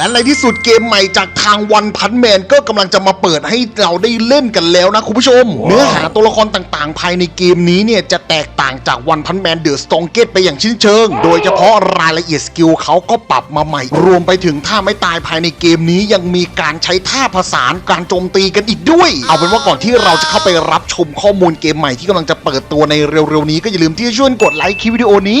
และในที่สุดเกมใหม่จากทางวันพันแมนก็กำลังจะมาเปิดให้เราได้เล่นกันแล้วนะคุณผู้ชม เนื้อหาตัวละครต่างๆ ภายในเกมนี้เนี่ยจะแตกต่างจากวันพันแมนเดอะสตองเกตไปอย่างชิ้นเชิง โดยเฉพาะรายละเอียดสกิลเขาก็ปรับมาใหม่ รวมไปถึงท่าไม่ตายภายในเกมนี้ยังมีการใช้ท่าผสานการโจมตีกันอีกด้วย เอาเป็นว่าก่อนที่เราจะเข้าไปรับชมข้อมูลเกมใหม่ที่กำลังจะเปิดตัวในเร็วๆนี้ก็อย่าลืมที่จะช่วยกดไลค์คลิปวิดีโอนี้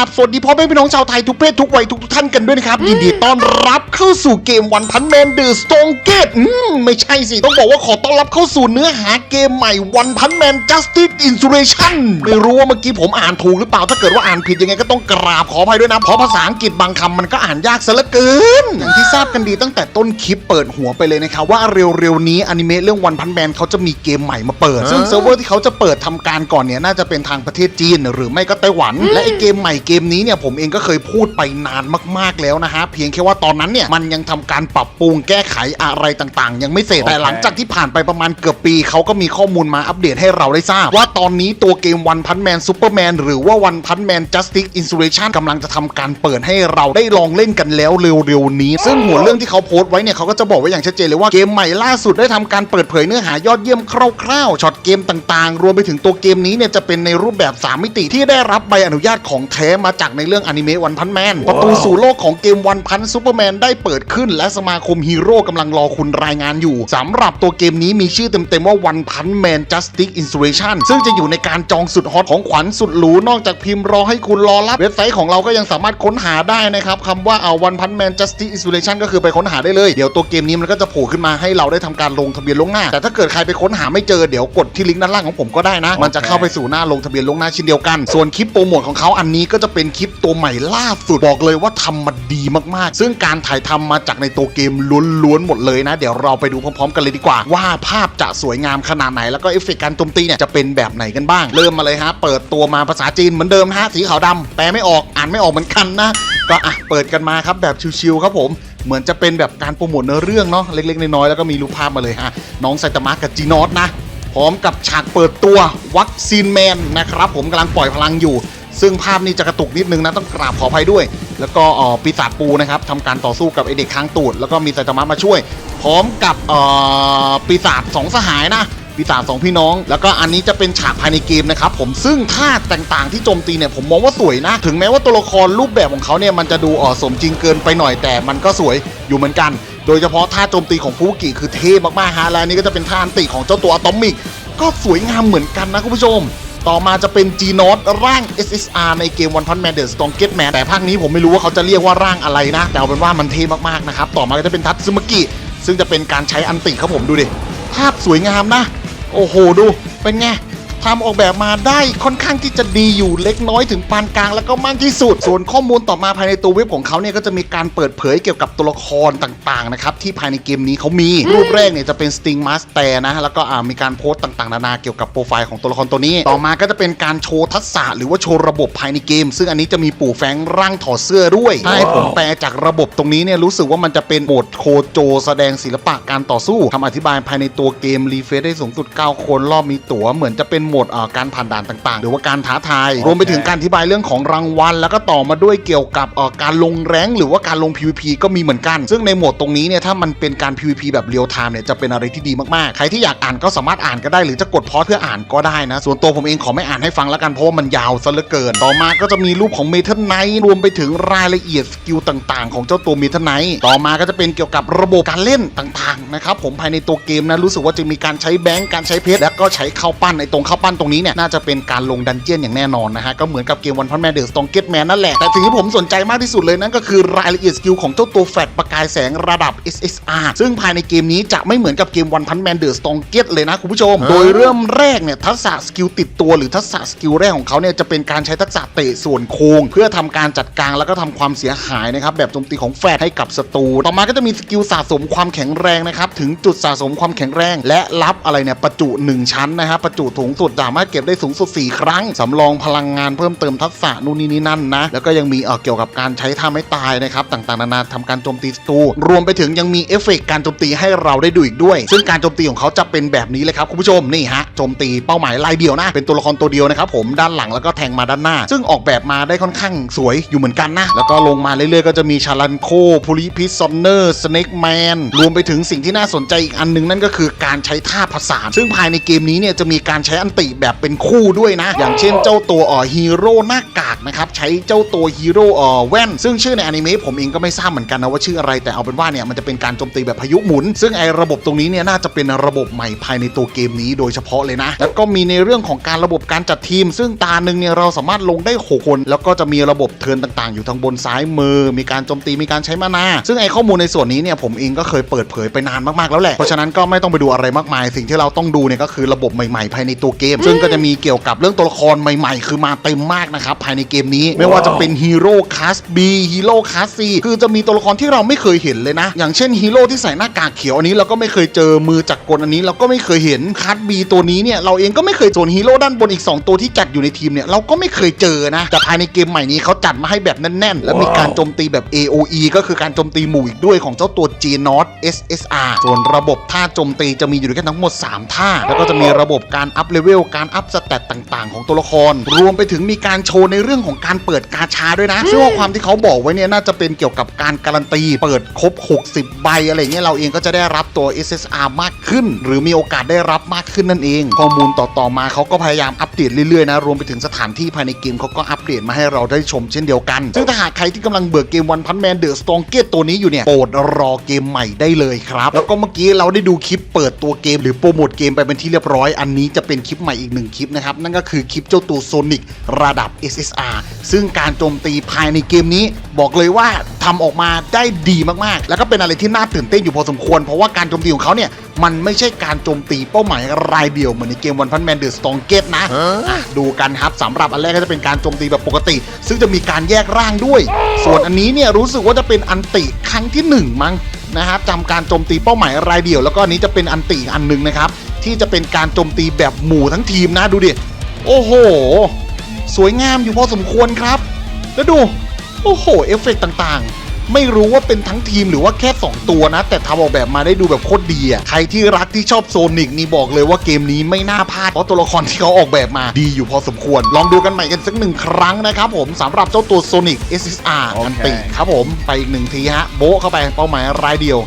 ราบสวัสดีพ่อแม่พี่น้องชาวไทยทุกเพศทุกวัยทุกท่านกันด้วยนะครับ ยินดีต้อนรับเข้าสู่เกมวันพันแมนเดอะสโตงเกตอืมไม่ใช่สิ ต้องบอกว่าขอต้อนรับเข้าสู่เนื้อหาเกมใหม่วันพันแมน Justice Insurrection ไม่รู้ว่าเมื่อกี้ผมอ่านถูกหรือเปล่าถ้าเกิดว่าอ่านผิดยังไงก็ต้องกราบขออภัยด้วยนะเพราะภาษาอังกฤษบางคำมันก็อ่านยากซะเหลือเกินอย่างที่ทราบกันดีตั้งแต่ต้นคลิปเปิดหัวไปเลยนะครับว่าเร็วๆนี้อนิเมะเรื่องวันพันแมนเขาจะมีเกมใหม่มาเปิด ซึ่งเซิร์ฟเวอร์ที่เขาจะเปิดทำการก่อนเนี่ยน่าจะเป็นทางประเทศจีน หรือไม่ก็ไต้หวัน และไอเกมใหม่เกมนี้เนี่ยผมเองก็เคยพูดไปนานมากๆแล้วนะฮะ เพียงแค่ว่าตอนนั้นเนี่ยมันยังทำการปรับปรุงแก้ไขอะไรต่างๆ ยังไม่เสร็จ แต่หลังจากที่ผ่านไปประมาณเกือบปีเขาก็มีข้อมูลมาอัปเดตให้เราได้ทราบ ว่าตอนนี้ตัวเกมวันพันแมนซูเปอร์แมนหรือว่าวันพันแมนจัสติกอินซูเรชันกำลังจะทำการเปิดให้เราได้ลองเล่นกันแล้วเร็วๆนี้ ซึ่งหัวเรื่องที่เขาโพสต์ไว้เนี่ยเขาก็จะบอกไว้อย่างชัดเจนเลยว่าเกมใหม่ล่าสุดได้ทำการเปิดเผยเนื้อหายอดเยี่ยมคร่าวๆช็อตเกมต่างๆ รวมไปถึงตัวเกมนี้เนี่ยจะเป็นในรูปแบบ 3 มิติที่ได้รับใบอนุญาตของแท้มาจากในเรื่องอนิเมะวันพันแมนประตูสู่โลกของเกมวันพันซูเปอร์แมนได้เปิดขึ้น และสมาคมฮีโร่กำลังรอคุณรายงานอยู่สำหรับตัวเกมนี้มีชื่อเต็มๆว่าวันพันแมน Justice Insurrection ซึ่งจะอยู่ในการจองสุดฮอตของขวัญสุดหรูนอกจากพิมพ์รอให้คุณรอรับ เว็บไซต์ของเราก็ยังสามารถค้นหาได้นะครับคำว่าเอาวันพันแมน Justice Insurrection ก็คือไปค้นหาได้เลย เดี๋ยวตัวเกมนี้มันก็จะโผล่ขึ้นมาให้เราได้ทำการลงทะเบียนล่วงหน้า แต่ถ้าเกิดใครไปค้นหาไม่เจอเดี๋ยวกดที่ลิงก์ด้านล่างของผมก็ได้นะ มันจะเข้าไปสู่หน้าลงทะเบียนล่วงหน้าเช่นเดียวกัน ส่วนคลิปโปรโมทของเขาอันนี้ก็จะเป็นคลิปตัวใหม่ล่าสุดบอกเลยว่าทำมาดีมากๆ ซึ่งการถ่ายทำมาจากในตัวเกมล้วนๆหมดเลยนะ เดี๋ยวเราไปดูพร้อมๆ กันเลยดีกว่า ว่าภาพจะสวยงามขนาดไหนแล้วก็เอฟเฟกต์การโจมตีเนี่ยจะเป็นแบบไหนกันบ้าง เริ่มมาเลยฮะ เปิดตัวมาภาษาจีนเหมือนเดิมนะฮะสีขาวดำแปลไม่ออกอ่านไม่ออกเหมือนกันนะ ก็อะเปิดกันมาครับแบบชิวๆครับผมเหมือนจะเป็นแบบการโปรโมทเนื้อเรื่องเนาะเล็กๆน้อยๆแล้วก็มีรูปภาพมาเลยฮะน้องไซตามะกับจีนอสนะพร้อมกับฉากเปิดตัววัคซีนแมนนะครับผมกำลังปล่อยพลังอยู่ ซึ่งภาพนี้จะกระตุกนิดนึงนะต้องกราบขออภัยด้วย แล้วก็ออปีศาจปูนะครับทำการต่อสู้กับไอเด็กค้างตูด แล้วก็มีไซตามะมาช่วย พร้อมกับออปีศาจสองสหายนะปีศาจสองพี่น้อง แล้วก็อันนี้จะเป็นฉากภายในเกมนะครับผมซึ่งท่าต่างๆที่โจมตีเนี่ยผมมองว่าสวยนะ ถึงแม้ว่าตัวละครรูปแบบของเขาเนี่ยมันจะดูเอ่อสมจริงเกินไปหน่อยแต่มันก็สวยอยู่เหมือนกัน โดยเฉพาะท่าโจมตีของฟูกิคือเท่มากๆฮะและนนี้ก็จะเป็นท่าอันติของเจ้าตัวอะตอมิก ก็สวยงามเหมือนกันนะคุณผู้ชม ต่อมาจะเป็น G n o t ร่าง SSR ในเกม One Punch Man The Strongest Man แต่ภาคนี้ผมไม่รู้ว่าเขาจะเรียกว่าร่างอะไรนะ แต่เอาเป็นว่ามันเท่มากๆนะครับ ต่อมาก็จะเป็นทัตซึมกิ ซึ่งจะเป็นการใช้อันติครับผมดูดิ ภาพสวยงามนะ โอ้โหดู เป็นไง ทำออกแบบมาได้ค่อนข้างที่จะดีอยู่เล็กน้อยถึงปานกลางแล้วก็มากที่สุด ส่วนข้อมูลต่อมาภายในตัวเว็บของเขาเนี่ยก็จะมีการเปิดเผยเกี่ยวกับตัวละครต่างๆนะครับที่ภายในเกมนี้เขามีรูปแรกเนี่ยจะเป็น Sting Master นะแล้วก็อ่ามีการโพสต์ต่างๆ นานาเกี่ยวกับโปรไฟล์ของตัวละครตัวนี้ ต่อมาก็จะเป็นการโชว์ทักษะหรือว่าโชว์ระบบภายในเกม ซึ่งอันนี้จะมีปู่แฟรงค์ร่างถอดเสื้อด้วยถ้าให้ผมแปลจากระบบตรงนี้เนี่ยรู้สึกว่ามันจะเป็นโหมดโคโจ แสดงศิลปะการต่อสู้คำอธิบายภายในตัวเกมรีเฟรชได้สูงสุด 9 คนรอบมีตั๋วเหมือนจะเป็นโหมดเอ่อการผ่านด่านต่างๆ หรือว่าการท้าทาย รวมไปถึงการอธิบายเรื่องของรางวัล แล้วก็ต่อมาด้วยเกี่ยวกับเอ่อการลงแรงค์หรือว่าการลง PVP ก็มีเหมือนกัน ซึ่งในโหมดตรงนี้เนี่ยถ้ามันเป็นการ PVP แบบเรียลไทม์เนี่ยจะเป็นอะไรที่ดีมากๆ ใครที่อยากอ่านก็สามารถอ่านก็ได้หรือจะกดพอสเพื่ออ่านก็ได้นะ ส่วนตัวผมเองขอไม่อ่านให้ฟังแล้วกันเพราะว่ามันยาวซะเหลือเกิน ต่อมาก็จะมีรูปของเมทัลไนท์รวมไปถึงรายละเอียดสกิลต่างๆ ของเจ้าตัวเมทัลไนท์ต่อมาก็จะเป็นเกี่ยวกับระบบการเล่นต่างๆนะครับผมภายในตัวเกมนะรู้สึกว่าจะมีการใช้แบงก์การใช้เพชรแล้วก็ใช้เข้าปั้นในตรงเข้าปั้นตรงนี้เนี่ยน่าจะเป็นการลงดันเจียนอย่างแน่นอนนะฮะก็เหมือนกับเกมวันพันแมนเดอร์สตองเก็ตแมนนั่นแหละแต่สิ่งที่ผมสนใจมากที่สุดเลยนั่นก็คือรายละเอียดสกิลของเจ้าตัวแฟลชประกายแสงระดับ SSR ซึ่งภายในเกมนี้จะไม่เหมือนกับเกมวันพันแมนเดอร์สตองเก็ตเลยนะคุณผู้ชม โดยเริ่มแรกเนี่ยทักษะสกิลติดตัวหรือทักษะสกิลแรกของเขาเนี่ยจะเป็นการใช้ทักษะเตะส่วนโค้งเพื่อทำการจัดการแล้วก็ทำความเสียหายนะครับแบบโจมตีของแฟลชให้กับศัตรูต่อมาก็จะมีสกิลสะสมความแข็งแรงนะครับถึงจุดสะสมความแข็งแรง และรับอะไรเนี่ยประจุหนึ่งชั้นนะฮะประจุสูงสุดดสามารถเก็บได้สูงสุด 4 ครั้ง สำรองพลังงานเพิ่มเติมทักษะนู่นนี่นี่นั่นนะ แล้วก็ยังมีเออเกี่ยวกับการใช้ท่าไม่ตายนะครับ ต่างๆนานาทำการโจมตีศัตรูรวมไปถึงยังมีเอฟเฟกต์การโจมตีให้เราได้ดูอีกด้วย ซึ่งการโจมตีของเขาจะเป็นแบบนี้เลยครับคุณผู้ชมนี่ฮะโจมตีเป้าหมายรายเดียวนะ เป็นตัวละครตัวเดียวนะครับผมด้านหลังแล้วก็แทงมาด้านหน้า ซึ่งออกแบบมาได้ค่อนข้างสวยอยู่เหมือนกันนะแล้วก็ลงมาเรื่อยๆก็จะมีชาลันโคพูลิพิซซอนเนอร์สเน็กแมนรวมไปถึงสิ่งที่น่าสนใจอีกอันหนึงนั่นก็คือการใช้ท่าผสานซึ่งภายในเกมนี้เนี่ยจะมีการใช้อันตแบบเป็นคู่ด้วยนะ อย่างเช่นเจ้าตัวเอ่อฮีโร่หน้ากากนะครับใช้เจ้าตัวฮีโร่เอ่อแว่น ซึ่งชื่อในอนิเมะผมเองก็ไม่ทราบเหมือนกันนะว่าชื่ออะไรแต่เอาเป็นว่าเนี่ยมันจะเป็นการโจมตีแบบพายุหมุน ซึ่งไอระบบตรงนี้เนี่ยน่าจะเป็นระบบใหม่ภายในตัวเกมนี้โดยเฉพาะเลยนะ แล้วก็มีในเรื่องของการระบบการจัดทีม ซึ่งตาหนึ่งเนี่ยเราสามารถลงได้หกคน แล้วก็จะมีระบบเทิร์นต่างๆ อยู่ทางบนซ้ายมือ มีการโจมตีมีการใช้มานา ซึ่งไอข้อมูลในส่วนนี้เนี่ยผมเองก็เคยเปิดเผยไปนานมากๆแล้วแหละเพราะฉะนั้นก็ไม่ต้องไปดูอะไรมากมาย สิ่งที่เราต้องดูเนี่ยก็คือระบบใหม่ๆ ภายในตัวเกมซึ่งก็จะมีเกี่ยวกับเรื่องตัวละครใหม่ๆ คือมาเต็มมากนะครับภายในเกมนี้ ไม่ว่าจะเป็นฮีโร่คลาส B ฮีโร่คลาส C คือจะมีตัวละครที่เราไม่เคยเห็นเลยนะ อย่างเช่นฮีโร่ที่ใส่หน้ากากเขียวอันนี้เราก็ไม่เคยเจอมือจักรกลอันนี้เราก็ไม่เคยเห็นคลาส B ตัวนี้เนี่ยเราเองก็ไม่เคยส่วนฮีโร่ด้านบนอีก 2 ตัวที่จัดอยู่ในทีมเนี่ยเราก็ไม่เคยเจอนะแต่ภายในเกมใหม่นี้เขาจัดมาให้แบบแน่นๆ และมีการโจมตีแบบ AOE ก็คือการโจมตีหมู่อีกด้วยของเจ้าตัว G n o t SSR ส่วนระบบท่าโจมตีจะมีอยู่ด้วยกันทั้งหมด 3 ท่า แล้วก็จะมีระบบการอัพเลเวลการอัพสเตตต่างๆ ของตัวละคร รวมไปถึงมีการโชว์ในเรื่องของการเปิดกาชาด้วยนะซึ่งว่าความที่เขาบอกไว้เนี่ยน่าจะเป็นเกี่ยวกับการการันตี เปิดครบ 60 ใบอะไรเงี้ยเราเองก็จะได้รับตัว SSR มากขึ้น หรือมีโอกาสได้รับมากขึ้นนั่นเอง ข้อมูลต่อๆมาเขาก็พยายามอัปเดตเรื่อยๆนะรวมไปถึงสถานที่ภายในเกมเขาก็อัปเดตมาให้เราได้ชมเช่นเดียวกัน ซึ่งถ้าหากใครที่กำลังเบื่อเกมวันพันแมนเดอะสตองเกตตัวนี้อยู่เนี่ยโปรดรอเกมใหม่ได้เลยครับแล้วก็เมื่อกี้เราได้ดูคลิปเปิดตัวเกม หรือโปรโมทเกมไปเป็นที่เรียบร้อยอันนี้จะเป็นคลิปใหม่อีกหนึ่งคลิปนะครับ นั่นก็คือคลิปเจ้าตัวโซนิกระดับ SSR ซึ่งการโจมตีภายในเกมนี้ บอกเลยว่าทำออกมาได้ดีมากๆ แล้วก็เป็นอะไรที่น่าตื่นเต้นอยู่พอสมควร เพราะว่าการโจมตีของเขาเนี่ยมันไม่ใช่การโจมตีเป้าหมายรายเดียว เหมือนในเกมวันพันแมนเดอะสตองเกตนะอะดูกันครับสำหรับอันแรกก็จะเป็นการโจมตีแบบปกติ ซึ่งจะมีการแยกร่างด้วย ส่วนอันนี้เนี่ยรู้สึกว่าจะเป็นอันติครั้งที่หนึ่งมั้งนะครับจำการโจมตีเป้าหมายรายเดียว แล้วก็อันนี้จะเป็นอันติอีกอันหนึ่งนะครับ ที่จะเป็นการโจมตีแบบหมู่ทั้งทีมนะดูดิ โอ้โห สวยงามอยู่พอสมควรครับ แล้วดู โอ้โห เอฟเฟกต์ต่างๆ ไม่รู้ว่าเป็นทั้งทีมหรือว่าแค่ 2 ตัวนะ แต่ทำออกแบบมาได้ดูแบบโคตรดีอะ ใครที่รักที่ชอบโซนิกนี่บอกเลยว่าเกมนี้ไม่น่าพลาด เพราะตัวละครที่เขาออกแบบมาดีอยู่พอสมควร ลองดูกันใหม่กันสักหนึ่งครั้งนะครับผมสำหรับเจ้าตัวโซนิก SSR โอเคอันติครับผมไปอีกหนึ่งทีฮะโบ๊ะเข้าไปเป้าหมายรายเดียว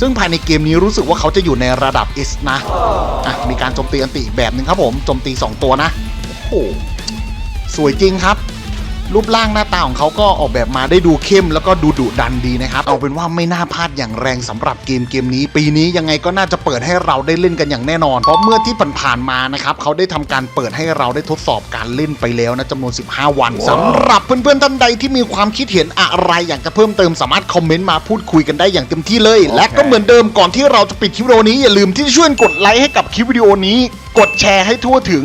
ซึ่งภายในเกมนี้รู้สึกว่าเขาจะอยู่ในระดับ S นะอะมีการโจมตีอันติอีกแบบหนึ่งครับผมโจมตี 2 ตัวนะ โอ้โหสวยจริงครับ รูปร่างหน้าตาของเขาก็ออกแบบมาได้ดูเข้มแล้วก็ดูดุดันดีนะครับ เอาเป็นว่าไม่น่าพลาดอย่างแรงสำหรับเกมเกมนี้ ปีนี้ยังไงก็น่าจะเปิดให้เราได้เล่นกันอย่างแน่นอน เพราะเมื่อที่ผ่านๆมานะครับเขาได้ทำการเปิดให้เราได้ทดสอบการเล่นไปแล้วนะจำนวน 15 วันสำหรับเพื่อนๆท่านใดที่มีความคิดเห็นอะไรอยากจะเพิ่มเติมสามารถคอมเมนต์มาพูดคุยกันได้อย่างเต็มที่เลย และก็เหมือนเดิมก่อนที่เราจะปิดคลิปวิดีโอนี้อย่าลืมที่จะช่วยกดไลค์ให้กับคลิปวิดีโอนี้ กดแชร์ให้ทั่วถึง